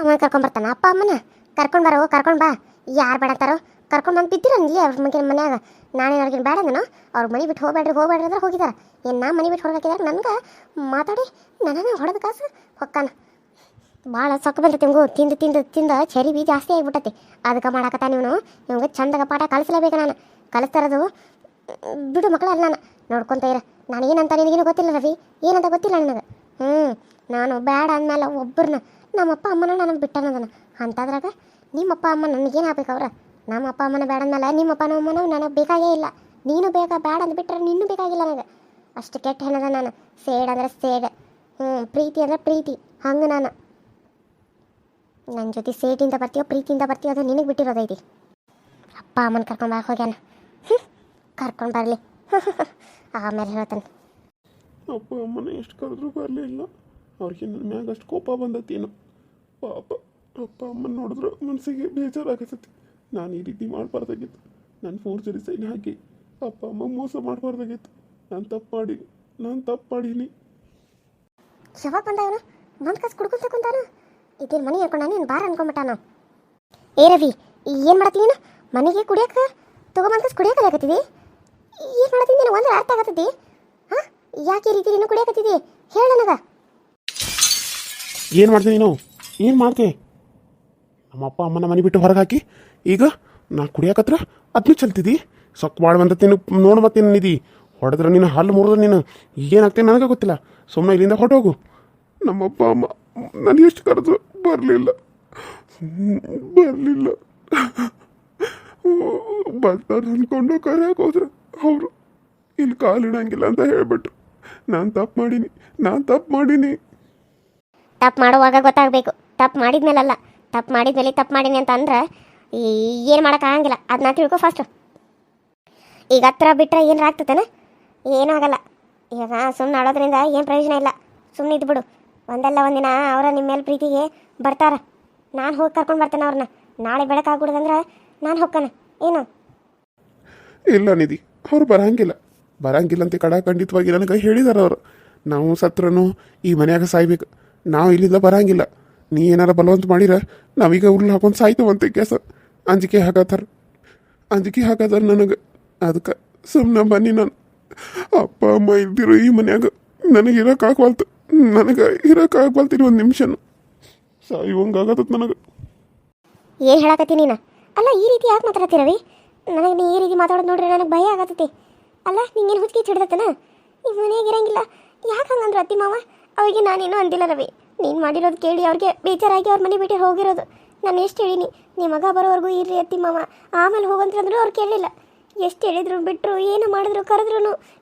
ಅಮ್ಮ ಕರ್ಕೊಂಬರ್ತಾನ ಅಪ್ಪ ಅಮ್ಮನ? ಕರ್ಕೊಂಡು ಬರೋ, ಕರ್ಕೊಂಡು ಬಾ. ಯಾರು ಬೇಡತ್ತಾರೋ ಕರ್ಕೊಂಡು ಬಂದು ಬಿದ್ದಿರ ಇಲ್ಲಿ ಅವ್ರ ಮನೆ ಮನ್ಯಾಗ. ನಾನೇನು ಅವ್ರಿಗೆ ಬೇಡ ಅಂದನು? ಅವ್ರ ಮನೆ ಬಿಟ್ಟು ಹೋಗ್ಬೇಡ್ರಿ ಹೋಗ್ಬೇಡ್ರಿ ಅಂದ್ರೆ ಹೋಗಿದಾರ. ಏನು ನಾ ಮನೆ ಬಿಟ್ಟು ಹೊರಗಾಕಿದಾರೆ ನನ್ಗೆ? ಮಾತಾಡಿ. ನನ್ನ ಹೊಡೆದ ಕಾಸು. ಹೊಕ್ಕಾನ. ಭಾಳ ಸೊಕ್ಕ ಬಂದ್ರೆ ತಿಂಗು ತಿಂದು ತಿಂದು, ತಿಂದ ಚರಿಬಿ ಜಾಸ್ತಿ ಆಗಿಬಿಟ್ಟತಿ. ಅದಕ್ಕೆ ಮಾಡಾಕತ್ತ ನೀವು ನಿಮ್ಗೆ ಚಂದಾಗ ಪಾಠ ಕಲಿಸ್ಲೇಬೇಕು ನಾನು. ಕಲಿಸ್ತಾರದು, ಬಿಡು ಮಕ್ಕಳ ಅಲ್ಲ ನಾನು. ನೋಡ್ಕೊಂತ ಇರ. ನಾನು ಏನಂತ ನಿನಗೇನು ಗೊತ್ತಿಲ್ಲ ರವಿ. ಏನಂತ ಗೊತ್ತಿಲ್ಲ ನನಗೆ. ಹ್ಞೂ ನಾನು ಬೇಡ ಅಂದಮೇಲೆ ಒಬ್ಬರನ್ನ ನಮ್ಮಪ್ಪ ಅಮ್ಮನ ನನಗೆ ಬಿಟ್ಟನದನ ಅಂಥದ್ರಾಗ ನಿಮ್ಮಪ್ಪ ಅಮ್ಮ ನನಗೇನು ಆಗ್ಬೇಕು ಅವ್ರ? ನಮ್ಮ ಅಪ್ಪ ಅಮ್ಮನ ಬೇಡನಲ್ಲ ನಿಮ್ಮ ಅಪ್ಪನ ಅಮ್ಮನ ನನಗೆ ಬೇಕಾಗೇ ಇಲ್ಲ. ನೀನು ಬೇಗ ಬೇಡ ಅಂದ್ಬಿಟ್ರೆ ನಿನ್ನೂ ಬೇಕಾಗಿಲ್ಲ ನನಗೆ. ಅಷ್ಟು ಕೆಟ್ಟ ಹೆಣದ ನಾನು. ಸೇಡ್ ಅಂದ್ರೆ ಸೇಡ್. ಹ್ಞೂ ಪ್ರೀತಿ ಅಂದ್ರೆ ಪ್ರೀತಿ. ಹಂಗೆ ನಾನು. ನನ್ನ ಜೊತೆ ಸೇಟಿಂದ ಬರ್ತೀಯೋ, ಪ್ರೀತಿಯಿಂದ ಬರ್ತೀಯೋ ಅದು ನಿನಗೆ ಬಿಟ್ಟಿರೋದೈತಿ ಅಪ್ಪ ಅಮ್ಮನ ಕರ್ಕೊಂಡು ಬಾ ಹೋಗ್ಯಾನ. ಕರ್ಕೊಂಡು ಬರಲಿ. ಆಮೇಲೆ ಹೇಳ್ತಾನೆ. ಅಪ್ಪ ಅಮ್ಮನ ಎಷ್ಟು ಕರೆದ್ರೂ ಬರಲಿಲ್ಲ ಅವ್ರಿಗೆ ನನ್ನ ಮ್ಯಾಗ ಅಷ್ಟು ಕೋಪ ಬಂದತ್ತೇನೋ ಪಾಪ, ಅಪ್ಪ, ಅಮ್ಮನ ನೋಡಿದ್ರೆ ಮನಸ್ಸಿಗೆ ಬೇಜಾರಾಗತ್ತೈತಿ ನಾನು ಈ ರೀತಿ ಮಾಡಬಾರ್ದಾಗಿತ್ತು. ನಾನು ಫೋರ್ಜರಿ ಸೈನ್ ಹಾಕಿ ಅಪ್ಪ, ಅಮ್ಮ ಮೋಸ ಮಾಡಬಾರ್ದಾಗಿತ್ತು. ನಾನು ತಪ್ಪು ಮಾಡೀನಿ ನಾನು ತಪ್ಪು ಮಾಡೀನಿ ಯಾವಾಗ ಬಂದ ಅವನು? ಕಸ ಕುಡ್ಕೊಂತ ಕುಂತಾನ ಇದೇನು ಮನೆ ಹಾಕೊಂಡ ನೀನು ಬಾರ ಅನ್ಕೊಂಬಿಟ್ಟಾನ? ಏ ರವಿ ಏನು ಮಾಡತ್ತಿ ನೀನು? ಮನೆಗೆ ಕುಡಿಯಕ್ಕೆ ತಗೊಂಬಂದು ಕಾಸು ಕುಡಿಯಕ್ಕೆ ಆಗತ್ತಿದಿ ಏನು ಮಾಡತ್ತಿ ನೀನು? ಒಂದು ಅರ್ಥ ಆಗತ್ತದಿ ಹಾಂ? ಯಾಕೆ ಈ ರೀತಿ ನೀನು ಕುಡಿಯಕತ್ತಿದಿ? ಹೇಳ ನನಗೆ. ಏನು ಮಾಡ್ತೀನಿ ನೀನು? ಏನು ಮಾಡ್ತೆ? ನಮ್ಮ ಅಪ್ಪ ಅಮ್ಮನ ಮನೆ ಬಿಟ್ಟು ಹೊರಗೆ ಹಾಕಿ ಈಗ ನಾ ಕುಡಿಯಾಕತ್ರ ಅದನ್ನೂ ಚಲ್ತಿದ್ದಿ ಸೊಕ್ಕ ಮಾಡಿ ಬಂದ ತಿನ್ನು, ನೋಡು ಮತ್ತೆ ನಿಧಿ. ಹೊಡೆದ್ರೆ ನೀನು ಹಲ್ಲು ಮುರಿದ್ರೆ ನೀನು. ಏನಾಗ್ತೀನಿ ನನಗೆ ಗೊತ್ತಿಲ್ಲ. ಸುಮ್ಮನೆ ಇಲ್ಲಿಂದ ಹೊಟ್ಟೋಗು ನಮ್ಮಪ್ಪ ಅಮ್ಮ, ನಾನು ಎಷ್ಟು ಕರೆದ್ರು ಬರಲಿಲ್ಲ. ಬರಲಿಲ್ಲ. ಬರ್ತಾರೆ ಅಂದ್ಕೊಂಡು ಕರೆಯಕ್ಕೆ ಹೋದ್ರೆ ಅವರು. ಇಲ್ಲಿ ಕಾಲಿಡಂಗಿಲ್ಲ ಅಂತ ಹೇಳ್ಬಿಟ್ರು ನಾನು ತಪ್ಪು ಮಾಡೀನಿ, ನಾನು ತಪ್ಪು ಮಾಡೀನಿ. ತಪ್ಪು ಮಾಡುವಾಗ ಗೊತ್ತಾಗಬೇಕು. ತಪ್ಪು ಮಾಡಿದ್ಮೇಲಲ್ಲ, ತಪ್ಪು ಮಾಡಿದ್ಮೇಲೆ ತಪ್ಪು ಮಾಡೀನಿ ಅಂತ ಅಂದ್ರೆ ಏನು ಮಾಡೋಕ್ಕಾಗಂಗಿಲ್ಲ ಅದನ್ನ ತಿಳ್ಕೊ ಫಸ್ಟು ಈಗ ಹತ್ರ ಬಿಟ್ಟರೆ ಏನಾರ ಆಗ್ತತೇನ? ಏನಾಗಲ್ಲ ಈಗ ಸುಮ್ಮನೆ ಆಡೋದ್ರಿಂದ ಏನು ಪ್ರಯೋಜನ ಇಲ್ಲ. ಸುಮ್ಮನೆ ಇದ್ಬಿಡು ಒಂದಲ್ಲ ಒಂದಿನ ಅವರ ನಿಮ್ಮ ಮೇಲೆ ಪ್ರೀತಿಗೆ ಬರ್ತಾರ. ನಾನು ಹೋಗಿ ಕರ್ಕೊಂಡು ಬರ್ತೇನೆ ಅವ್ರನ್ನ. ನಾಳೆ ಬೆಳಕಾಗ್ಬಿಡ್ದಂದ್ರೆ ನಾನು ಹೋಗ್ತಾನೆ. ಏನು? ಇಲ್ಲ ನಿಧಿ, ಅವ್ರು ಬರಂಗಿಲ್ಲ. ಬರಂಗಿಲ್ಲ ಅಂತ ಕಡ ಖಂಡಿತವಾಗಿ ನನಗೆ ಹೇಳಿದಾರ ಅವರು. ನಾವು ಸತ್ರನು ಈ ಮನ್ಯಾಗ ಸಾಯ್ಬೇಕು. ನಾವು ಇಲ್ಲಿಂದ ಬರಂಗಿಲ್ಲ. ನೀ ಏನಾರ ಬಲವಂತ ಮಾಡಿರ, ನಾವೀಗ ಉರ್ಲು ಹಾಕೊಂಡು ಸಾಯ್ತೇವೆ ಅಂತ ಕೆಸ ಅಂಜಿಕೆ ಹಾಕತ್ತಾರ ಅಂಜಿಕೆ ಹಾಕತ್ತಾರ ನನಗೆ. ಅದಕ್ಕೆ ಸುಮ್ಮನೆ ಬನ್ನಿ ನಾನು. ಅಪ್ಪ, ಅಮ್ಮ ಇದ್ದಿರು ಈ ಮನ್ಯಾಗ ನನಗೆ ಇರೋಕ್ಕಾಗ್ವಲ್ತು ನನಗೆ ಇರೋಕ್ಕಾಗ್ವಲ್ತೀನಿ ಒಂದು ನಿಮಿಷನು. ಸಾಯುವಂಗಾಗತ್ತ ನನಗೆ. ಏ ಹೇಳಕತ್ತಿ ನೀನು? ಅಲ್ಲ, ಈ ರೀತಿ ಯಾಕೆ ಮಾತಾಡತ್ತಿ ರವಿ? ನನಗೆ ನೀ ಈ ರೀತಿ ಮಾತಾಡೋದು ನೋಡ್ರಿ ನನಗೆ ಭಯ ಆಗತ್ತೈತಿ. ಅಲ್ಲ, ನಿಂಗೇನು ಹುಚ್ಚಿ ಚಿಡ್ದತ್ತನ ಈ ಮನೆಯಾಗ ಇರಂಗಿಲ್ಲ. ಯಾಕೆ ಹಂಗಂದ್ರೆ ಅತ್ತಿ ಮಾವ? ಅವರಿಗೆ ನಾನೇನು ಅಂದಿಲ್ಲ ರವಿ. ನೀನು ಮಾಡಿರೋದು ಕೇಳಿ ಅವ್ರಿಗೆ ಬೇಜಾರಾಗಿ ಅವ್ರ ಮನೆ ಬಿಟ್ಟು ಹೋಗಿರೋದು. ನಾನು ಎಷ್ಟು ಹೇಳಿನಿ? ನಿಮ್ಮ ಮಗ ಬರೋವರೆಗೂ ಇರ್ರಿ ಅತ್ತಿ ಮಾವ. ಆಮೇಲೆ ಹೋಗಂತಂದ್ರೂ ಅವ್ರು ಕೇಳಲಿಲ್ಲ. ಎಷ್ಟು ಹೇಳಿದ್ರು ಬಿಟ್ಟರು ಏನು ಮಾಡಿದ್ರು ಕರೆದ್ರು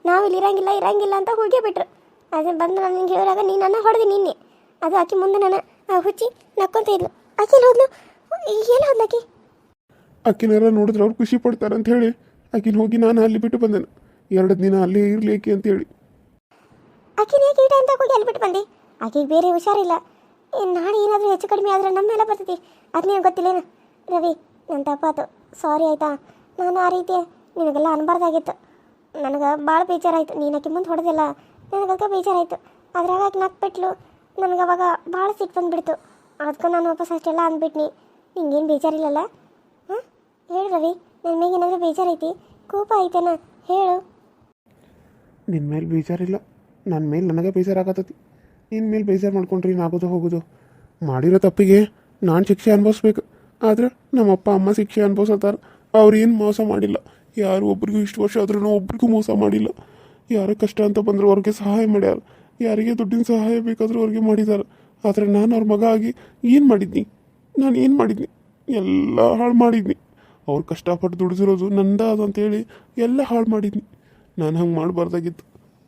ನಾವಿಲ್ಲಿ ಇಲ್ಲಿ ಇರಂಗಿಲ್ಲ ಇರಂಗಿಲ್ಲ ಅಂತ ಹೋಗೇ ಬಿಟ್ರು. ಅದನ್ನು ಬಂದು ನಾನು ನಿಂಗೆ ಹೇಳಿದಾಗ ನೀನು ನನ್ನ ಹೊಡೆದು ನಿನ್ನೆ. ಅದು ಆಕೆ ಮುಂದೆ ನಾನು ಆ ಹುಚ್ಚಿ ನಕ್ಕೊಂತ ಇದ್ಲು. ಆಕೆ ಹೋದ್ಲು? ಏನು ಹೋದ್ಲು ಆಕೆ? ಆಕಿನೆಲ್ಲ ನೋಡಿದ್ರೆ ಅವ್ರು ಖುಷಿ ಪಡ್ತಾರೆ ಅಂತ ಹೇಳಿ ಆಕಿನ ಹೋಗಿ ನಾನು ಅಲ್ಲಿ ಬಿಟ್ಟು ಬಂದೆನು. ಎರಡು ದಿನ ಅಲ್ಲೇ ಇರಲಿ ಅಂತ ಹೇಳಿ ಆಕಿನ ಈ ಟೈಮ್ ಹೋಗಿ ಅಲ್ಲಿ ಬಿಟ್ಟು ಬಂದೆ? ಆಕೆಗೆ ಬೇರೆ ಹುಷಾರಿಲ್ಲ. ನಾಳೆ ಏನಾದರೂ ಹೆಚ್ಚು ಕಡಿಮೆ ಆದ್ರೆ ನಮ್ಮ ಮೇಲೆ ಬರ್ತೈತಿ ಅದು ನಿನಗೆ ಗೊತ್ತಿಲ್ಲೇನು ರವಿ ನನ್ನ ತಪ್ಪಾತು ಸಾರಿ ಆಯಿತಾ? ನಾನು ಆ ರೀತಿ ನಿನಗೆಲ್ಲ ಅನ್ಬಾರ್ದಾಗಿತ್ತು. ನನಗೆ ಭಾಳ ಬೇಜಾರಾಯಿತು. ನೀನು ಆಕೆ ಮುಂದೆ ಹೊಡೆದಿಲ್ಲ ನನಗೆ ಅದಕ್ಕೆ ಬೇಜಾರಾಯಿತು. ಅದ್ರಾಗ ಆಕೆ ನಕ್ಬಿಟ್ಲು ನನಗೆ ಅವಾಗ ಭಾಳ ಸಿಟ್ಟು ಬಂದುಬಿಡ್ತು. ಅದಕ್ಕೆ ನಾನು ವಾಪಸ್ ಅಷ್ಟೆಲ್ಲ ಅಂದ್ಬಿಟ್ನಿ ನಿಂಗೇನು ಬೇಜಾರಿಲ್ಲಲ್ಲ? ಹಾಂ ಹೇಳು ರವಿ ನನ್ನ ಮೇಲೆ ಏನಾದರೂ ಬೇಜಾರೈತಿ ಕೋಪ ಐತೇನ ಹೇಳು. ನಿನ್ನ ಮೇಲೆ ಬೇಜಾರಿಲ್ಲ. ನನ್ನ ಮೇಲೆ ನನಗೆ ಬೇಜಾರಾಗತ್ತತಿ. ನಿನ್ನ ಮೇಲೆ ಬೇಜಾರು ಮಾಡ್ಕೊಂಡ್ರಿ, ನಾಗೋದು ಹೋಗೋದು. ಮಾಡಿರೋ ತಪ್ಪಿಗೆ ನಾನು ಶಿಕ್ಷೆ ಅನುಭವಿಸ್ಬೇಕು. ಆದ್ರೆ ನಮ್ಮ ಅಪ್ಪ ಅಮ್ಮ ಶಿಕ್ಷೆ ಅನುಭವಿಸತ್ತಾರ ಅವ್ರು ಏನು ಮೋಸ ಮಾಡಿಲ್ಲ. ಯಾರು ಒಬ್ರಿಗೂ ಇಷ್ಟು ವರ್ಷ ಆದ್ರೂ ಒಬ್ರಿಗೂ ಮೋಸ ಮಾಡಿಲ್ಲ. ಯಾರ ಕಷ್ಟ ಅಂತ ಬಂದ್ರೆ ಅವ್ರಿಗೆ ಸಹಾಯ ಮಾಡ್ಯಾರ. ಯಾರಿಗೆ ದುಡ್ಡಿನ ಸಹಾಯ ಬೇಕಾದ್ರೂ ಅವ್ರಿಗೆ ಮಾಡಿದಾರೆ. ಆದರೆ ನಾನು ಅವ್ರ ಮಗ ಆಗಿ ಏನು ಮಾಡಿದ್ನಿ? ನಾನು ಏನು ಮಾಡಿದ್ನಿ? ಎಲ್ಲ ಹಾಳು ಮಾಡಿದ್ನಿ. ಅವ್ರು ಕಷ್ಟಪಟ್ಟು ದುಡಿದಿರೋದು ನಂದ ಅದು ಅಂತೇಳಿ ಎಲ್ಲ ಹಾಳು ಮಾಡಿದ್ನಿ. ನಾನು ಹಂಗೆ ಮಾಡಬಾರ್ದಾಗಿತ್ತು.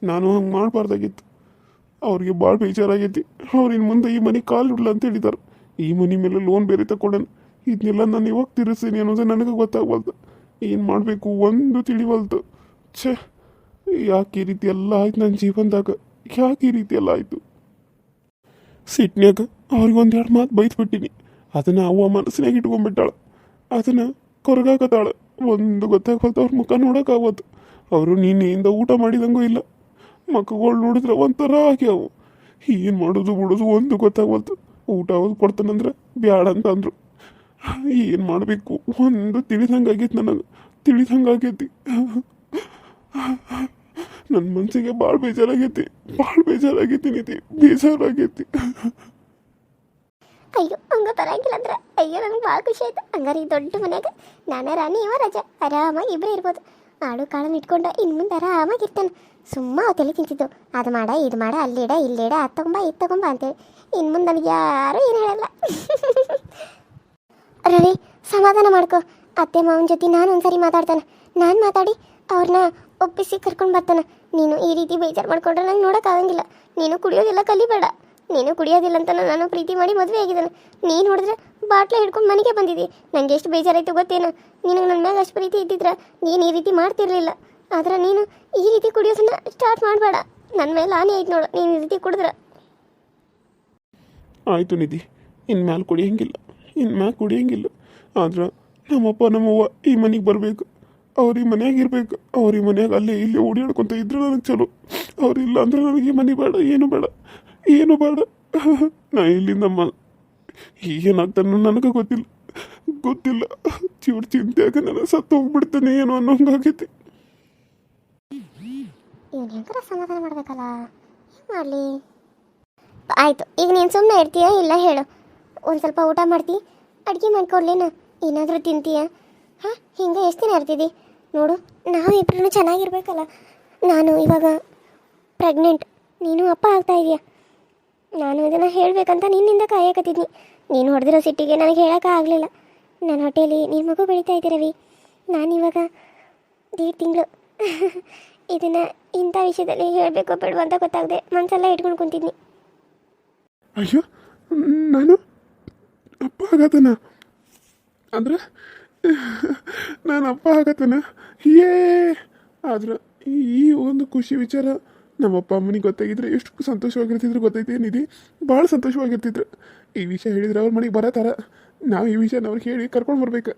ನಾನು ಹಂಗೆ ಮಾಡಬಾರ್ದಾಗಿತ್ತು. ಅವ್ರಿಗೆ ಭಾಳ ಬೇಜಾರಾಗೈತಿ. ಅವ್ರು ಇನ್ನು ಮುಂದೆ ಈ ಮನೆ ಕಾಲು ಇಡಲ್ಲ ಅಂತ ಹೇಳಿದಾರೆ. ಈ ಮನೆ ಮೇಲೆ ಲೋನ್ ಬೇರೆ ತಗೊಂಡೇನು ಇದನ್ನೆಲ್ಲ ನಾನು ಇವಾಗ ತೀರಿಸ್ತೀನಿ ಅನ್ನೋದು ನನಗೆ ಗೊತ್ತಾಗವಲ್ದು. ಏನು ಮಾಡಬೇಕು? ಒಂದು ತಿಳಿವಲ್ತು ಛೇ, ಯಾಕೆ ಈ ರೀತಿ ಎಲ್ಲ ಆಯ್ತು ನನ್ನ ಜೀವನದಾಗ? ಯಾಕೆ ಈ ರೀತಿ ಎಲ್ಲ ಆಯಿತು? ಸಿಟ್ನ್ಯಾಗ ಅವ್ರಿಗೆ ಎರಡು ಮಾತು ಬೈದ್ಬಿಟ್ಟಿನಿ ಅದನ್ನು ಅವ್ವ ಮನಸ್ಸಿನಾಗ ಇಟ್ಕೊಂಡ್ಬಿಟ್ಟಾಳ ಅದನ್ನು ಕೊರಗಾಕತ್ತಾಳ. ಒಂದು ಗೊತ್ತಾಗವಲ್ತು ಅವ್ರ ಮುಖ ನೋಡೋಕ್ಕಾಗೋದು ಅವರು ನಿನ್ನೆಯಿಂದ ಊಟ ಮಾಡಿದಂಗೂ ಇಲ್ಲ. ಮಕ್ಕಳು ನೋಡಿದ್ರೆ ಒಂಥರ ಆಗ್ಯಾವು. ಏನು ಮಾಡೋದು ಬಿಡೋದು ಒಂದು ಗೊತ್ತಾಗವಲ್ತು ಊಟ ಅವ್ರು ಕೊಡ್ತಾನಂದ್ರೆ ಬ್ಯಾಡ ಅಂತ ಅಂದರು. ಏನು ಮಾಡಬೇಕು? ಒಂದು ತಿಳಿದಂಗಾಗೈತಿ ನನಗೆ. ತಿಳಿದಂಗಾಗೈತಿ. ನನ್ನ ಮನಸ್ಸಿಗೆ ಭಾಳ ಬೇಜಾರಾಗೈತಿ. ಭಾಳ ಬೇಜಾರಾಗೈತಿ ನಿಧಿ. ಬೇಜಾರಾಗೈತಿ. ಅಯ್ಯೋ, ಹಂಗ ಬರಂಗಿಲ್ಲ ಅಂದ್ರೆ. ಅಯ್ಯೋ ನನಗೆ ಭಾಳ ಖುಷಿ ಆಯ್ತು. ಹಂಗಾರೆ ಈ ದೊಡ್ಡ ಮನ್ಯಾಗ ನಾನೇ ರಾಣಿ ಇವ ರಜಾ. ಆರಾಮಾಗಿ ಇಬ್ಬರೇ ಇರ್ಬೋದು. ಆಳು ಕಾಳನ್ನ ಇಟ್ಕೊಂಡ ಇನ್ನು ಮುಂದೆ ಆರಾಮಾಗಿ ಇರ್ತಾನೆ. ಸುಮ್ಮ ತಲೆ ತಿಂತಿದ್ದು. ಅದು ಮಾಡ, ಇದು ಮಾಡ ಅಲ್ಲಿಡ ಇಲ್ಲಿಡ ಅದು ತಗೊಂಬ, ಇದು ತಗೊಂಬ ಅಂತೇಳಿ. ಇನ್ನು ಮುಂದೆ ನನಗೆ ಯಾರೂ ಏನು ಹೇಳಲ್ಲ. ರವಿ, ಸಮಾಧಾನ ಮಾಡ್ಕೊ. ಅತ್ತೆ ಮಾವನ ಜೊತೆ ನಾನು ಒಂದ್ಸರಿ ಮಾತಾಡ್ತಾನೆ. ನಾನು ಮಾತಾಡಿ ಅವ್ರನ್ನ ಒಪ್ಪಿಸಿ ಕರ್ಕೊಂಡು ಬರ್ತಾನೆ. ನೀನು ಈ ರೀತಿ ಬೇಜಾರು ಮಾಡ್ಕೊಂಡ್ರೆ ನಂಗೆ ನೋಡೋಕ್ಕಾಗಂಗಿಲ್ಲ ನೀನು ಕುಡಿಯೋದಿಲ್ಲ, ಕಲಿಬೇಡ. ನೀನು ಕುಡಿಯೋದಿಲ್ಲ ಅಂತ ನಾನು ಪ್ರೀತಿ ಮಾಡಿ ಮದುವೆ ಆಗಿದ್ದಾನೆ. ನೀನು ನೋಡಿದ್ರೆ ಬಾಟ್ಲ ಹಿಡ್ಕೊಂಡು ಮನೆಗೆ ಬಂದಿದ್ದಿ ನಂಗೆ ಎಷ್ಟು ಬೇಜಾರಾಯಿತು ಗೊತ್ತೇನು? ನಿನಗೆ ನನ್ನ ಮ್ಯಾಗ ಅಷ್ಟು ಪ್ರೀತಿ ಇದ್ದಿದ್ರೆ ನೀನು ಈ ರೀತಿ ಮಾಡ್ತಿರ್ಲಿಲ್ಲ. ಆದ್ರೆ ನೀನು ಈ ರೀತಿ ಕುಡಿಯೋದನ್ನ ಸ್ಟಾರ್ಟ್ ಮಾಡಬೇಡ. ನನ್ನ ಮೇಲೆ ಹಾನಿ ಆಯ್ತು ನೋಡು. ನೀನು ಈ ರೀತಿ ಕುಡಿದ್ರೆ. ಆಯಿತು ನಿಧಿ. ಇನ್ನು ಮ್ಯಾಲೆ ಕುಡಿಯಂಗಿಲ್ಲ. ಇನ್ನು ಮ್ಯಾಲೆ ಕುಡಿಯಂಗಿಲ್ಲ. ಆದ್ರೆ ನಮ್ಮಪ್ಪ, ನಮ್ಮವ್ವ ಈ ಮನೆಗೆ ಬರಬೇಕು. ಅವ್ರ ಈ ಮನ್ಯಾಗ ಇರ್ಬೇಕು. ಅವ್ರ ಈ ಮನ್ಯಾಗ ಅಲ್ಲೇ ಇಲ್ಲಿ ಓಡಿಯಾಡ್ಕೊಂತ ಇದ್ರೆ ನನಗೆ ಚಲೋ. ಅವ್ರು ಇಲ್ಲ ಅಂದ್ರೆ ನನಗೆ ಈ ಮನೆ ಬೇಡ, ಏನು ಬೇಡ. ಏನು ಬೇಡ. ನಾ ಇಲ್ಲಿಂದ ಮ ಏನಾಗ್ತಾನೋ ನನಗೆ ಗೊತ್ತಿಲ್ಲ. ಗೊತ್ತಿಲ್ಲ. ಚೂರು ಆಗ ನಾನು ಸತ್ತು ಹೋಗ್ಬಿಡ್ತಾನೆ ಏನೋ ಅನ್ನೋಂಗಾಗೈತಿ. ಇವನು ಹೆಂಗಾರ ಸಮಾಧಾನ ಮಾಡಬೇಕಲ್ಲ? ಏನು ಮಾಡಲಿ? ಆಯಿತು, ಈಗ ನೀನು ಸುಮ್ಮನೆ ಇರ್ತೀಯ ಇಲ್ಲ ಹೇಳು. ಒಂದು ಸ್ವಲ್ಪ ಊಟ ಮಾಡ್ತಿ, ಅಡುಗೆ ಮಾಡ್ಕೊಡ್ಲೇನ? ಏನಾದರೂ ತಿಂತೀಯ? ಹಾಂ, ಹಿಂಗೆ ಎಷ್ಟು ದಿನ ಇರ್ತಿದ್ದಿ ನೋಡು ನಾವಿಬ್ರು ಚೆನ್ನಾಗಿರ್ಬೇಕಲ್ಲ. ನಾನು ಇವಾಗ ಪ್ರೆಗ್ನೆಂಟ್, ನೀನು ಅಪ್ಪ ಆಗ್ತಾ ಇದೀಯ? ನಾನು ಇದನ್ನು ಹೇಳಬೇಕಂತ ನಿನ್ನಿಂದ ಕಾಯಕತ್ತಿದ್ನಿ. ನೀನು ಹೊಡೆದಿರೋ ಸಿಟ್ಟಿಗೆ ನನಗೆ ಹೇಳೋಕೆ ಆಗಲಿಲ್ಲ. ನನ್ನ ಹೊಟ್ಟೆಯಲ್ಲಿ ನಿನ್ನ ಮಗು ಬೆಳೀತಾ ಇದ್ದೀರವಿ ನಾನಿವಾಗ ದೇಡ್ ತಿಂಗಳು. ಇದನ್ನು ಇಂಥ ವಿಷಯದಲ್ಲಿ ಹೇಳಬೇಕು ಬೇಡವ ಅಂತ ಗೊತ್ತಾಗದೆ ಮನಸ್ಸೆಲ್ಲ ಇಟ್ಕೊಂಡು ಕುಂತಿದ್ನಿ. ಅಯ್ಯೋ, ನಾನು ಅಪ್ಪ ಆಗತನ? ಅಂದ್ರೆ, ನಾನು ಅಪ್ಪ ಆಗತನ? ಏ, ಆದ್ರೆ ಈ ಒಂದು ಖುಷಿ ವಿಚಾರ ನಮ್ಮ ಅಪ್ಪ ಅಮ್ಮನಿಗೆ ಗೊತ್ತಾಗಿದ್ರೆ ಎಷ್ಟು ಸಂತೋಷವಾಗಿರ್ತಿದ್ರು ಗೊತ್ತೈತೆ ನಿಧಿ? ಭಾಳ ಸಂತೋಷವಾಗಿರ್ತಿದ್ರು. ಈ ವಿಷಯ ಹೇಳಿದ್ರೆ ಅವ್ರ ಮನೆಗೆ ಬರತಾರ. ನಾವು ಈ ವಿಷಯನ ಅವ್ರಿಗೆ ಹೇಳಿ ಕರ್ಕೊಂಡು ಬರ್ಬೇಕು.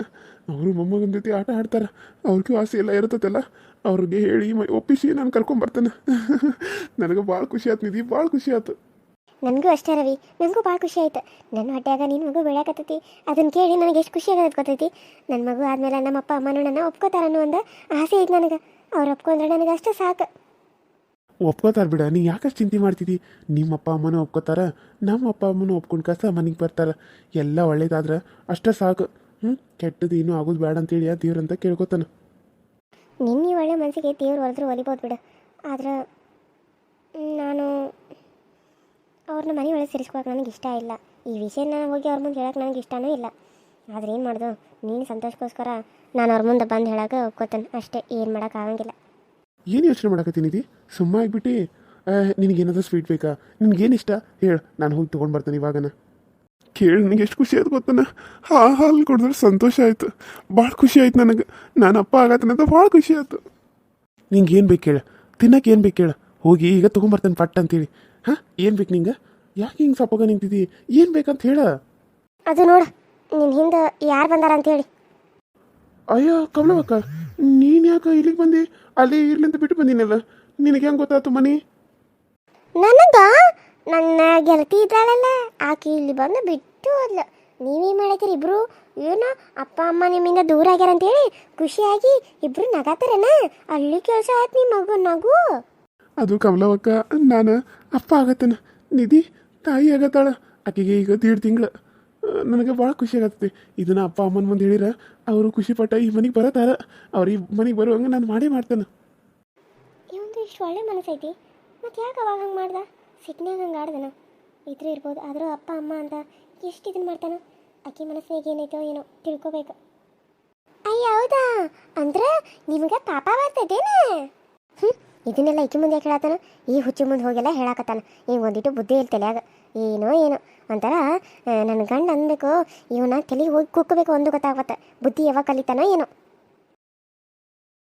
ಅವರು ಮೊಮ್ಮಗನ ಜೊತೆ ಆಟ ಆಡ್ತಾರೆ. ಅವ್ರಿಗೂ ಆಸೆ ಎಲ್ಲ ಇರ್ತೈತಲ್ಲ ಅವ್ರಿಗೆ ಹೇಳಿ ಒಪ್ಪಿಸಿ ನಾನು ಕರ್ಕೊಂಡು ಬರ್ತೇನೆ. ನನಗೆ ಭಾಳ ಖುಷಿ ಆಯ್ತು ನಿಧಿ ಭಾಳ ಖುಷಿ ಆಯ್ತು ನನಗೂ ಅಷ್ಟೇ ರವಿ ನನಗೂ ಭಾಳ ಖುಷಿ ಆಯ್ತು. ನನ್ನ ಹೊಟ್ಟೆಯಾಗ ನಿನ್ನ ಮಗು ಬೆಳೆಯಕತ್ತೈತಿ. ಅದನ್ನು ಕೇಳಿ ನನಗೆ ಎಷ್ಟು ಖುಷಿ ಆಗೋದು ಗೊತ್ತೈತಿ. ನನ್ನ ಮಗು ಆದಮೇಲೆ ನಮ್ಮ ಅಪ್ಪ ಅಮ್ಮನೂ ನನ್ನ ಒಪ್ಕೋತಾರ ಅನ್ನೋ ಒಂದು ಆಸೆ ಐತೆ ನನಗೆ. ಅವ್ರು ಒಪ್ಕೊಂಡ್ರೆ ನನಗೆ ಅಷ್ಟೇ ಸಾಕು. ಒಪ್ಕೋತಾರ ಬಿಡ, ನೀ ಯಾಕಷ್ಟು ಚಿಂತೆ ಮಾಡ್ತಿದ್ದಿ ನಿಮ್ಮ ಅಪ್ಪ ಅಮ್ಮನೂ ಒಪ್ಕೋತಾರ, ನಮ್ಮ ಅಪ್ಪ ಅಮ್ಮನೂ ಒಪ್ಕೊಂಡು ಕಸ ಮನೆಗೆ ಬರ್ತಾರ. ಎಲ್ಲ ಒಳ್ಳೇದಾದ್ರೆ ಅಷ್ಟೇ ಸಾಕು. ಹ್ಞೂ ಕೆಟ್ಟದ್ದು ಏನೂ ಆಗೋದು ಬೇಡ ಅಂತೇಳಿ ಆ ದೇವ್ರಂತ ಕೇಳ್ಕೊತಾನೆ. ನಿನ್ನ ಒಳ್ಳೆ ಮನಸ್ಸಿಗೆ ದೇವ್ರು ಹೊಡೆದ್ರು ಒಲಿಬೋದು ಬಿಡು. ಆದ್ರೆ ನಾನು ಅವ್ರನ್ನ ಮನೆ ಒಳಗೆ ಸೇರಿಸ್ಕೊಳಕ್ಕೆ ನನಗೆ ಇಷ್ಟ ಇಲ್ಲ. ಈ ವಿಷಯನ ಹೋಗಿ ಅವ್ರ ಮುಂದೆ ಹೇಳಕ್ಕೆ ನನಗೆ ಇಷ್ಟನೂ ಇಲ್ಲ. ಆದ್ರೆ ಏನು ಮಾಡೋದು? ನೀನು ಸಂತೋಷಕ್ಕೋಸ್ಕರ ನಾನು ಅವ್ರ ಮುಂದೆ ಬಂದು ಹೇಳಕ್ಕೆ ಒಪ್ಕೋತೇನೆ. ಅಷ್ಟೇ, ಏನು ಮಾಡೋಕ್ಕಾಗಂಗಿಲ್ಲ ಏನು ಯೋಚನೆ ಮಾಡಕತ್ತೀನಿದಿ ಸುಮ್ಮ ಆಗ್ಬಿಟ್ಟು ನಿನಗೇನಾದ್ರೂ ಸ್ವೀಟ್ ಬೇಕಾ? ನಿನ್ಗೇನು ಇಷ್ಟ? ಹೇಳು. ನಾನು ಹೋಗಿ ತೊಗೊಂಡು ಬರ್ತೇನೆ ಇವಾಗನ. ಕೇಳಿ, ನನಗೆ ಎಷ್ಟು ಖುಷಿ ಆಯ್ತು ಗೊತ್ತಾನ? ಹಾ ಹಾಲು ಕೊಡಿದ್ರೆ ಸಂತೋಷ ಆಯ್ತು. ಭಾಳ ಖುಷಿ ಆಯ್ತು ನನಗೆ. ನಾನು ಅಪ್ಪ ಆಗತ್ತನಂತ ಭಾಳ ಖುಷಿ ಆಯ್ತು. ನಿಂಗೆ ಏನು ಬೇಕು ಹೇಳು ತಿನ್ನಕ್ಕೆ ಏನು ಬೇಕು ಕೇಳು. ಹೋಗಿ ಈಗ ತೊಗೊಂಬರ್ತೇನೆ ಪಟ್ ಅಂತೇಳಿ ಹಾಂ, ಏನು ಬೇಕು ನಿಂಗೆ? ಯಾಕೆ ಹಿಂಗೆ ಸಪ್ಪಗ ನಿಂತಿದ್ದಿ? ಏನು ಬೇಕಂತ ಹೇಳ. ಅದು ನೋಡು ನಿನ್ನ ಹಿಂದೆ ಯಾರು ಬಂದಾರ ಅಯ್ಯೋ ಕಮಲವಕ್ಕ ನೀನು ಯಾಕ ಇಲ್ಲಿಗೆ ಬಂದಿ? ಅಲ್ಲಿ ಇರ್ಲಿಂದ ಬಿಟ್ಟು ಬಂದಿನಲ್ಲ. ನಿನಗೆ ಹೆಂಗೆ ಗೊತ್ತಾಯ್ತು ಮನಿ? ನನಗ ನನ್ನ ಗೆಳತಿ ಇದ್ದಾಳಲ್ಲ ಆಕೆ ಇಲ್ಲಿ ಬಂದು ಬಿಟ್ಟು ಹೋದ್ಲು. ನೀವೇ ಮಾಡತ್ತೀರಿ ಇಬ್ರು? ಏನೋ ಅಪ್ಪ ಅಮ್ಮ ನಿಮ್ಮಿಂದ ದೂರ ಆಗ್ಯಾರ ಅಂತೇಳಿ ಖುಷಿಯಾಗಿ ಇಬ್ರು ನಗಾತಾರನ? ಅಲ್ಲಿ ಕೆಲಸ ಆಯ್ತು ನಿಮ್ಮ ಮಗು ನಗು. ಅದು ಕಮಲವಕ್ಕ ನಾನು ಅಪ್ಪ ಆಗತ್ತನ. ನಿಧಿ ತಾಯಿ ಆಗತ್ತಾಳ. ಆಕೆಗೆ ಈಗ ದೇಡ್ ತಿಂಗಳು. ನನಗೆ ಭಾಳ ಖುಷಿ ಆಗತ್ತೆ. ಇದನ್ನ ಅಪ್ಪ, ಅಮ್ಮನ ಮುಂದೆ ಹೇಳಿರ, ಅವರು ಖುಷಿ ಪಟ್ಟ ಈ ಮನೆಗೆ ಬರತಾರ. ಅವ್ರು ಈ ಮನೆಗೆ ಬರುವಂಗೆ ನಾನು ಮಾಡೇ ಮಾಡ್ತೇನೆ. ಇವಂದು ಇಷ್ಟು ಒಳ್ಳೆ ಮನಸ್ಸೈತಿ. ಮತ್ತೆ ಯಾಕೆ ಅವಾಗ ಹಂಗೆ ಮಾಡ್ದ? ಸಿಟ್ನ್ಯಾಗ ಹಂಗೆ ಆಡ್ದನ. ಇದ್ರೆ ಇರ್ಬೋದು, ಆದರೂ ಅಪ್ಪ, ಅಮ್ಮ ಅಂತ ಎಷ್ಟು ಇದನ್ನು ಮಾಡ್ತಾನ, ಅಕ್ಕಿ ಮನಸ್ಸಿನಾಗ ಏನೈತೋ ಏನೋ ತಿಳ್ಕೊಬೇಕು. ಅಯ್ಯ, ಹೌದಾ? ಅಂದ್ರೆ ನಿಮ್ಗೆ ಪಾಪ ಬರ್ತದೇನ ಹ್ಞೂ ಇದನ್ನೆಲ್ಲ ಇಕ್ಕಿ ಮುಂದೆ ಹೇಳತ್ತಾನ? ಈ ಹುಚ್ಚು ಮುಂದೆ ಹೋಗೆಲ್ಲ ಹೇಳಾಕತ್ತಾನ. ಈಗ ಒಂದಿಟ್ಟು ಬುದ್ಧಿ ಇಲ್ಲ ತಲೆಯಾಗ. ಏನೋ ಏನೋ. ಒಂಥರ ನನ್ನ ಗಂಡ ಅನ್ಬೇಕು ಇವನ ತಲೆಗೆ ಹೋಗಿ ಕುಕ್ಕಬೇಕು ಒಂದು ಗೊತ್ತಾಗುತ್ತೆ. ಬುದ್ಧಿ ಯಾವಾಗ ಕಲಿತಾನೋ ಏನೋ.